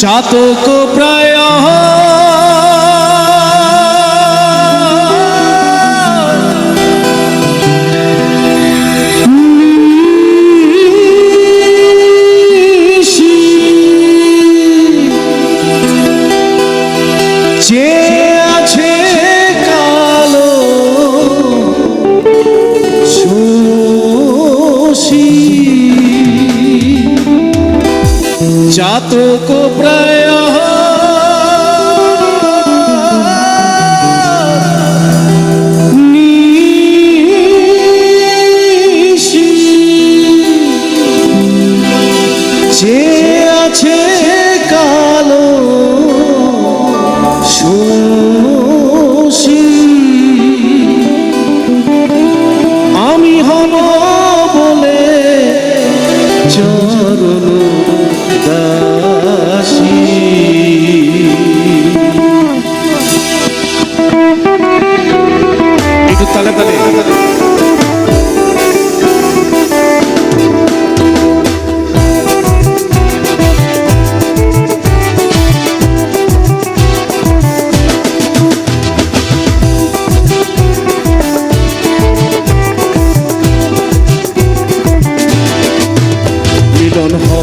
চাতক প্রায় pra ele.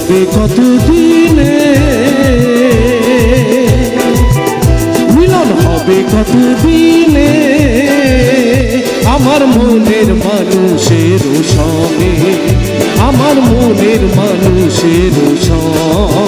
হবে কত দিনে মিলন হবে কত আমার মনের মানুষের সঙ্গে আমার মনের মানুষের সনে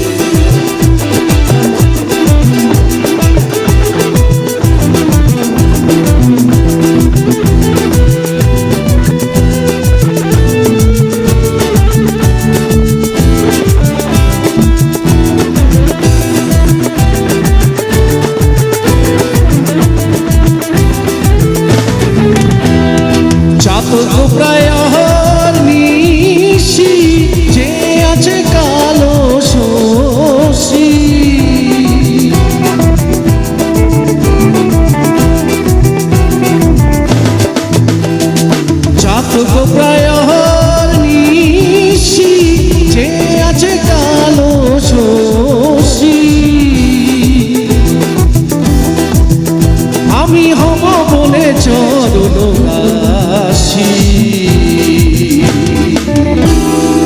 আমি হব বলে চরণ দাসী।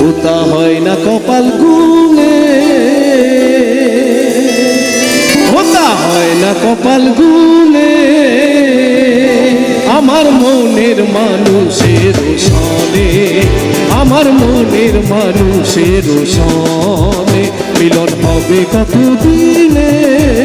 ওটা হয় না কপাল গুনে ওটা হয় না কপাল গুনে আমার মনের মানুষের সনে, আমার মনের মানুষের সনে মিলন হবে কত দিনে মিলন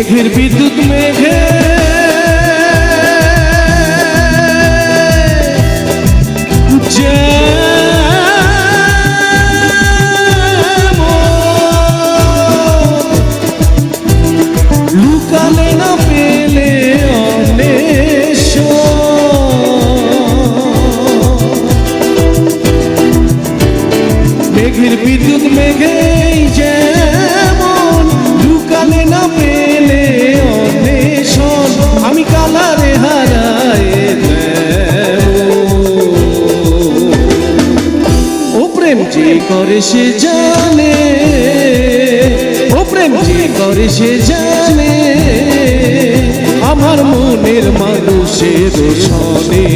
মেঘের বিদ্যুৎ মেঘে। লুকালে বিদ্যুৎ মেঘেই সে জানে। ও প্রেম যে করে সে জানে। আমার মনের মানুষের সনে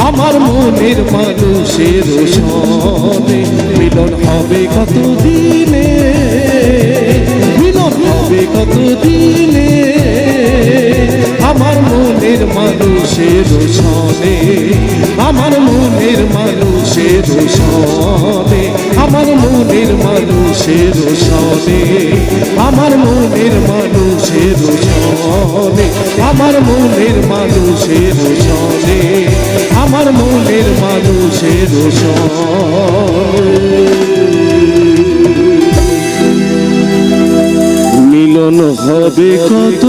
আমার মনের মানুষের সনে মিলন হবে কত দিনে মিলন হবে কত দিনে আমার মনের মানুষের সনে আমার মনের মানুষের সনে, আমার মনের মানুষের সনে, আমার মনের মানুষের সনে, আমার মনের মানুষের সনে, আমার মনের মানুষের সনে। মিলন হবে কত